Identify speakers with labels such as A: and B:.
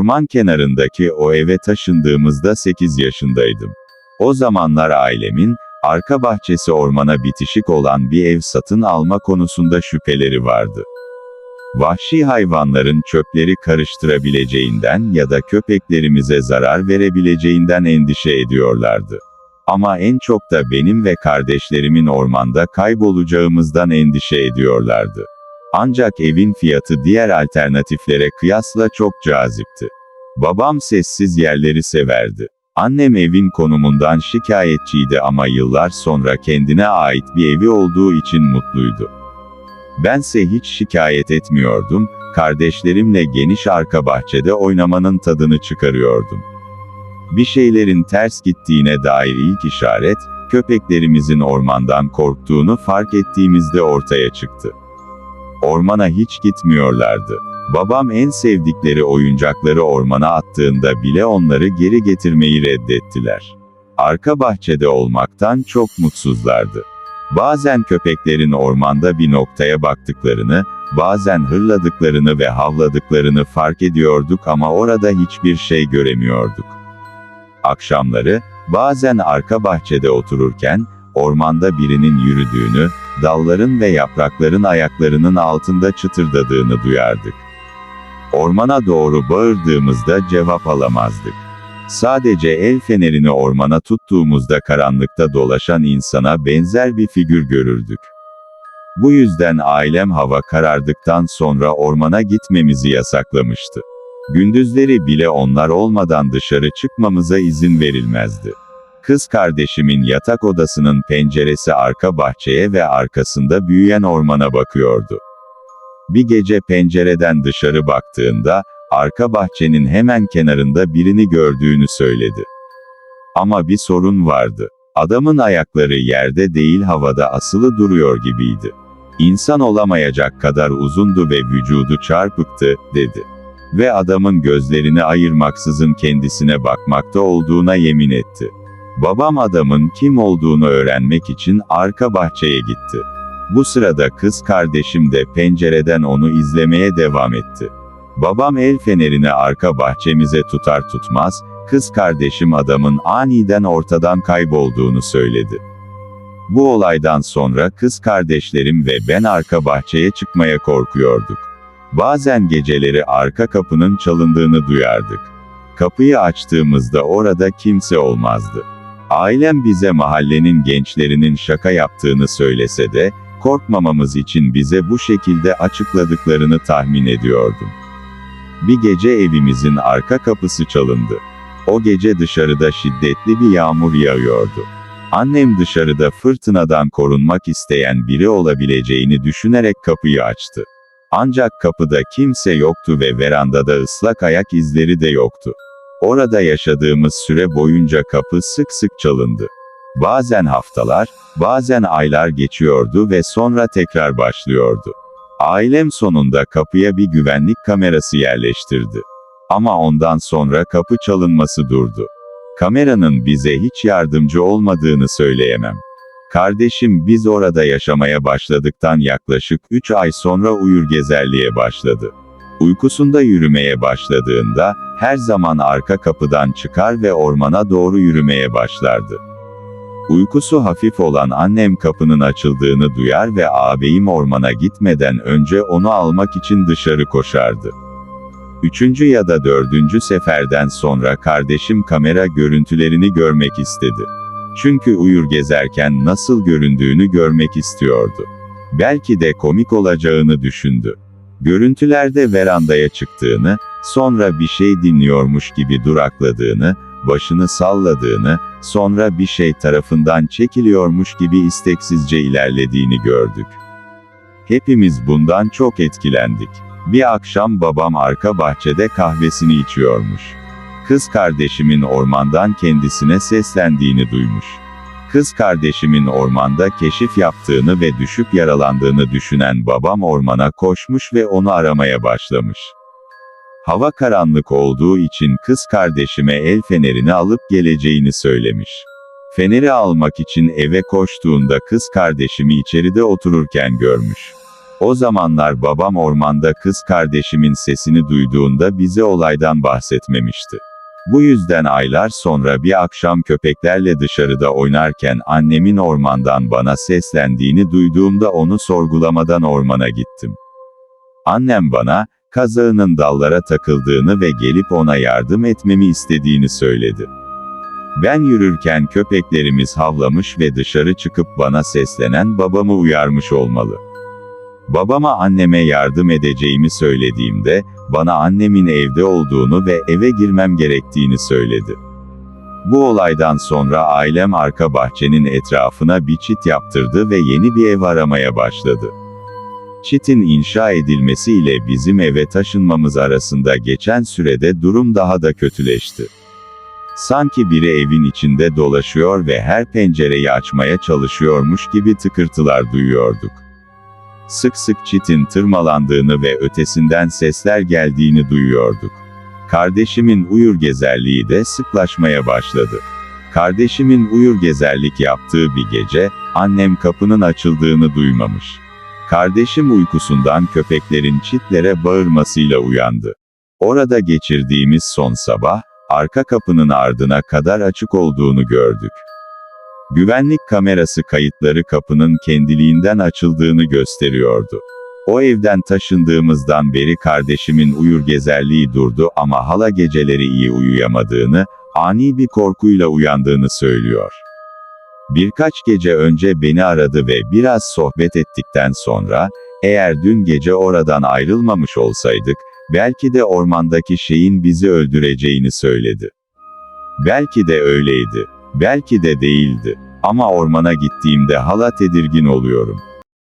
A: Orman kenarındaki o eve taşındığımızda 8 yaşındaydım. O zamanlar ailemin, arka bahçesi ormana bitişik olan bir ev satın alma konusunda şüpheleri vardı. Vahşi hayvanların çöpleri karıştırabileceğinden ya da köpeklerimize zarar verebileceğinden endişe ediyorlardı. Ama en çok da benim ve kardeşlerimin ormanda kaybolacağımızdan endişe ediyorlardı. Ancak evin fiyatı diğer alternatiflere kıyasla çok cazipti. Babam sessiz yerleri severdi. Annem evin konumundan şikayetçiydi ama yıllar sonra kendine ait bir evi olduğu için mutluydu. Bense hiç şikayet etmiyordum, kardeşlerimle geniş arka bahçede oynamanın tadını çıkarıyordum. Bir şeylerin ters gittiğine dair ilk işaret, köpeklerimizin ormandan korktuğunu fark ettiğimizde ortaya çıktı. Ormana hiç gitmiyorlardı. Babam en sevdikleri oyuncakları ormana attığında bile onları geri getirmeyi reddettiler. Arka bahçede olmaktan çok mutsuzlardı. Bazen köpeklerin ormanda bir noktaya baktıklarını, bazen hırladıklarını ve havladıklarını fark ediyorduk ama orada hiçbir şey göremiyorduk. Akşamları, bazen arka bahçede otururken, ormanda birinin yürüdüğünü, dalların ve yaprakların ayaklarının altında çıtırdadığını duyardık. Ormana doğru bağırdığımızda cevap alamazdık. Sadece el fenerini ormana tuttuğumuzda karanlıkta dolaşan insana benzer bir figür görürdük. Bu yüzden ailem hava karardıktan sonra ormana gitmemizi yasaklamıştı. Gündüzleri bile onlar olmadan dışarı çıkmamıza izin verilmezdi. Kız kardeşimin yatak odasının penceresi arka bahçeye ve arkasında büyüyen ormana bakıyordu. Bir gece pencereden dışarı baktığında, arka bahçenin hemen kenarında birini gördüğünü söyledi. Ama bir sorun vardı. Adamın ayakları yerde değil havada asılı duruyor gibiydi. İnsan olamayacak kadar uzundu ve vücudu çarpıktı, dedi. Ve adamın gözlerini ayırmaksızın kendisine bakmakta olduğuna yemin etti. Babam adamın kim olduğunu öğrenmek için arka bahçeye gitti. Bu sırada kız kardeşim de pencereden onu izlemeye devam etti. Babam el fenerini arka bahçemize tutar tutmaz, kız kardeşim adamın aniden ortadan kaybolduğunu söyledi. Bu olaydan sonra kız kardeşlerim ve ben arka bahçeye çıkmaya korkuyorduk. Bazen geceleri arka kapının çalındığını duyardık. Kapıyı açtığımızda orada kimse olmazdı. Ailem bize mahallenin gençlerinin şaka yaptığını söylese de, korkmamamız için bize bu şekilde açıkladıklarını tahmin ediyordum. Bir gece evimizin arka kapısı çalındı. O gece dışarıda şiddetli bir yağmur yağıyordu. Annem dışarıda fırtınadan korunmak isteyen biri olabileceğini düşünerek kapıyı açtı. Ancak kapıda kimse yoktu ve verandada ıslak ayak izleri de yoktu. Orada yaşadığımız süre boyunca kapı sık sık çalındı. Bazen haftalar, bazen aylar geçiyordu ve sonra tekrar başlıyordu. Ailem sonunda kapıya bir güvenlik kamerası yerleştirdi. Ama ondan sonra kapı çalınması durdu. Kameranın bize hiç yardımcı olmadığını söyleyemem. Kardeşim biz orada yaşamaya başladıktan yaklaşık 3 ay sonra uyur gezerliğe başladı. Uykusunda yürümeye başladığında, her zaman arka kapıdan çıkar ve ormana doğru yürümeye başlardı. Uykusu hafif olan annem kapının açıldığını duyar ve ağabeyim ormana gitmeden önce onu almak için dışarı koşardı. Üçüncü ya da dördüncü seferden sonra kardeşim kamera görüntülerini görmek istedi. Çünkü uyur gezerken nasıl göründüğünü görmek istiyordu. Belki de komik olacağını düşündü. Görüntülerde verandaya çıktığını, sonra bir şey dinliyormuş gibi durakladığını, başını salladığını, sonra bir şey tarafından çekiliyormuş gibi isteksizce ilerlediğini gördük. Hepimiz bundan çok etkilendik. Bir akşam babam arka bahçede kahvesini içiyormuş. Kız kardeşimin ormandan kendisine seslendiğini duymuş. Kız kardeşimin ormanda keşif yaptığını ve düşüp yaralandığını düşünen babam ormana koşmuş ve onu aramaya başlamış. Hava karanlık olduğu için kız kardeşime el fenerini alıp geleceğini söylemiş. Feneri almak için eve koştuğunda kız kardeşimi içeride otururken görmüş. O zamanlar babam ormanda kız kardeşimin sesini duyduğunda bize olaydan bahsetmemişti. Bu yüzden aylar sonra bir akşam köpeklerle dışarıda oynarken annemin ormandan bana seslendiğini duyduğumda onu sorgulamadan ormana gittim. Annem bana, kazağının dallara takıldığını ve gelip ona yardım etmemi istediğini söyledi. Ben yürürken köpeklerimiz havlamış ve dışarı çıkıp bana seslenen babamı uyarmış olmalı. Babama anneme yardım edeceğimi söylediğimde, bana annemin evde olduğunu ve eve girmem gerektiğini söyledi. Bu olaydan sonra ailem arka bahçenin etrafına bir çit yaptırdı ve yeni bir ev aramaya başladı. Çitin inşa edilmesiyle bizim eve taşınmamız arasında geçen sürede durum daha da kötüleşti. Sanki biri evin içinde dolaşıyor ve her pencereyi açmaya çalışıyormuş gibi tıkırtılar duyuyorduk. Sık sık çitin tırmalandığını ve ötesinden sesler geldiğini duyuyorduk. Kardeşimin uyur gezerliği de sıklaşmaya başladı. Kardeşimin uyur gezerlik yaptığı bir gece, annem kapının açıldığını duymamış. Kardeşim uykusundan köpeklerin çitlere bağırmasıyla uyandı. Orada geçirdiğimiz son sabah, arka kapının ardına kadar açık olduğunu gördük. Güvenlik kamerası kayıtları kapının kendiliğinden açıldığını gösteriyordu. O evden taşındığımızdan beri kardeşimin uyur gezerliği durdu ama hala geceleri iyi uyuyamadığını, ani bir korkuyla uyandığını söylüyor. Birkaç gece önce beni aradı ve biraz sohbet ettikten sonra, eğer dün gece oradan ayrılmamış olsaydık, belki de ormandaki şeyin bizi öldüreceğini söyledi. Belki de öyleydi. Belki de değildi. Ama ormana gittiğimde hala tedirgin oluyorum.